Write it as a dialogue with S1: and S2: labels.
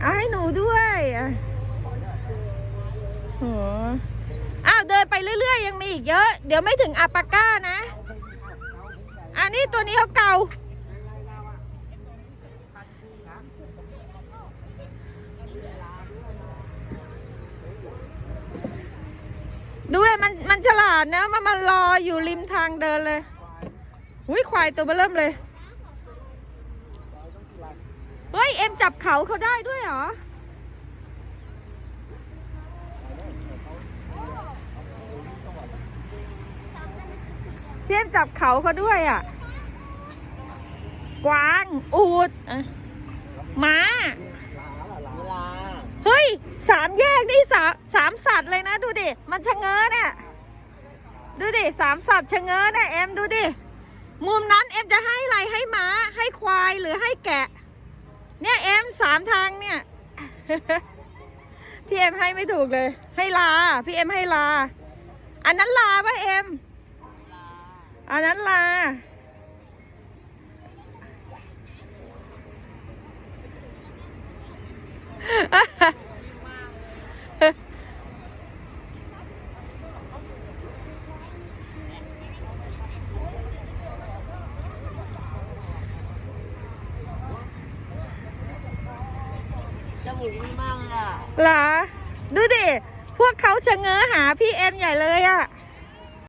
S1: เอาให้หนูด้วยอะโหอ้าวเดินไปเรื่อยๆ ยังมีอีกเยอะ เดี๋ยวไม่ถึงอัปปาก้านะ อันนี้ตัวนี้เขาเก่าด้วยมันมันฉลาดนะมันมารออยู่ริมทางเดินเลย อุ้ยควายตัวเบอเริ่มเลย เฮ้ย เอ็มจับเขาเขาได้ด้วยเหรอ พี่เอ็มจับเขาเขาด้วยอะ กวาง อูดอะม้าเฮ้ย สามแยกนี่สามสามสัตว์เลยนะ ดูดิ มันชะเง้อเนี่ย ดูดิ สามสัตว์ชะเง้อเนี่ย เอ็มดูดิ มุมนั้นเอ็มจะให้อะไรให้ม้าให้ควายหรือให้แกะ เนี่ยเอ็มสามทางเนี่ย พี่เอ็มให้ไม่ถูกเลย ให้ลา พี่เอ็มให้ลา อันนั้นลาปะเอ็มอันนั้นลา
S2: จมูกดีมากเลยอะ
S1: เหรอ ดูดิ พวกเขาชะเง้อหาพี่เอ็มใหญ่เลยอะ